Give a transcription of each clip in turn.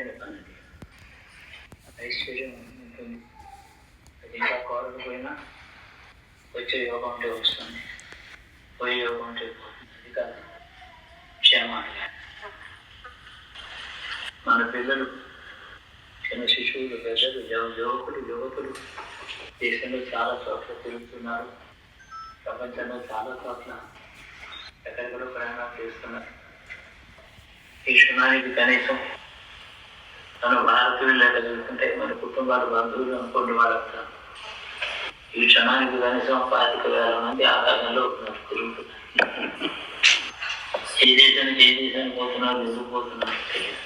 తెలివైన ఐశ్వర్యం ఉంటుంది అది ఇంకా కోరకపోయినా వచ్చే యోగం ఉంటే వస్తుంది పోయే యోగం ఉంటే పోతుంది అది కాదు క్షేమాన్ని మన పిల్లలు చిన్న శిశువులు పెద్దలు యువకులు యువకులు దేశంలో చాలా చోట్ల తిరుగుతున్నారు ప్రపంచంలో చాలా చోట్ల ఎక్కడెక్కడో ప్రయాణాలు చేస్తున్నారు ఈ క్షణానికి కనీసం మన భారతీయులు మన కుటుంబాలు బంధువులు అనుకోండి వాళ్ళంతా. ఈ క్షణానికి కనీసం పాతిక వేల మంది ఆకాశంలో తిరుగుతున్నారు. ఏ దేశానికి ఏ దేశానికి పోతున్నారు ఎందుకు పోతున్నారు తెలియదు.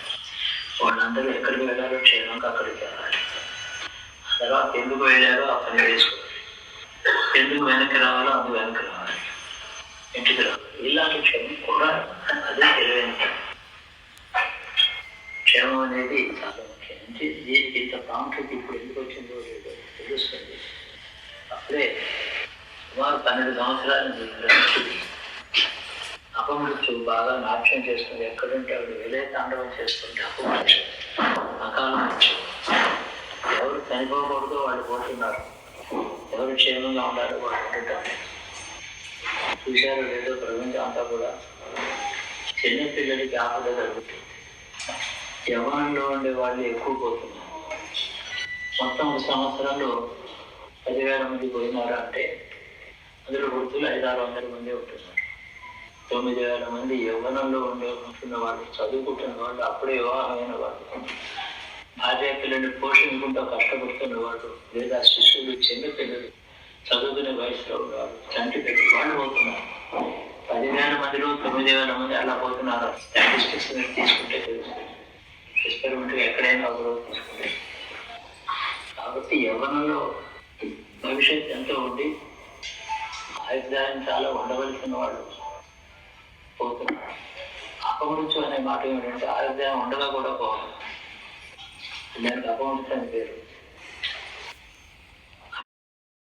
వాళ్ళందరూ ఎక్కడికి వెళ్ళారో క్షేమంగా అక్కడికి వెళ్ళాలి. తర్వాత ఎందుకు వెళ్ళారో ఆ పని చేసుకోవాలి. ఎందుకు వెనక్కి రావాలో అందుకు వెనక్కి రావాలి. ఇంటికి రావాలి. ఇలాంటి క్షేమం కూడా అదే తెలివైన పని. క్షేమం అనేది చాలా ముఖ్యం అంటే దీనికి ఇంత ప్రాముఖ్యత ఇప్పుడు ఎందుకు వచ్చిందో లేదో తెలుస్తుంది. అప్పుడే సుమారు పన్నెండు సంవత్సరాల నుంచి అపమృత్యు బాగా నాట్యం చేస్తుంది ఎక్కడుంటాడు వేలే తాండవం చేస్తుంటే అపమృత్యు అకాల మృత్యు ఎవరు చనిపోకూడదో వాళ్ళు పోతున్నారు. ఎవరు క్షేమంగా ఉండాలో వాళ్ళు ఉండటం చూశారు లేదో ప్రపంచం అంతా కూడా చిన్న పిల్లలకి ఆపద జరుగుతుంది. యవనంలో ఉండే వాళ్ళు ఎక్కువ పోతున్నారు. మొత్తం సంవత్సరంలో పదివేల మంది పోయినారు అంటే అందులో వృద్ధులు ఐదారు వందల మంది ఉంటున్నారు. తొమ్మిది వేల మంది యవ్వనంలో ఉండే ఉంటున్న వాళ్ళు చదువుకుంటున్న వాళ్ళు అప్పుడే వివాహమైన వాళ్ళు. భార్య పిల్లల్ని పోషించుకుంటూ కష్టపడుతున్న వాళ్ళు లేదా శిష్యులు చిన్న పిల్లలు చదువుకునే వయసులో ఉన్నవాళ్ళు తండ్రి పెట్టి వాళ్ళు పోతున్నారు. పదివేల మందిలో తొమ్మిది వేల మంది అలా పోతున్నారు. స్టాటిస్టిక్స్ తీసుకుంటే తెలుస్తుంది. కాబట్టి యవ్వనంలో భవిష్యత్ ఎంతో ఉండి ఆయుర్దాయం చాలా ఉండవలసిన వాళ్ళు పోతున్నారు అపమృత్యు అనే మాట ఏమిటంటే ఆయుర్దాయం ఉండగా కూడా పోవాలి. దానికి అపమృత్యు అని పేరు.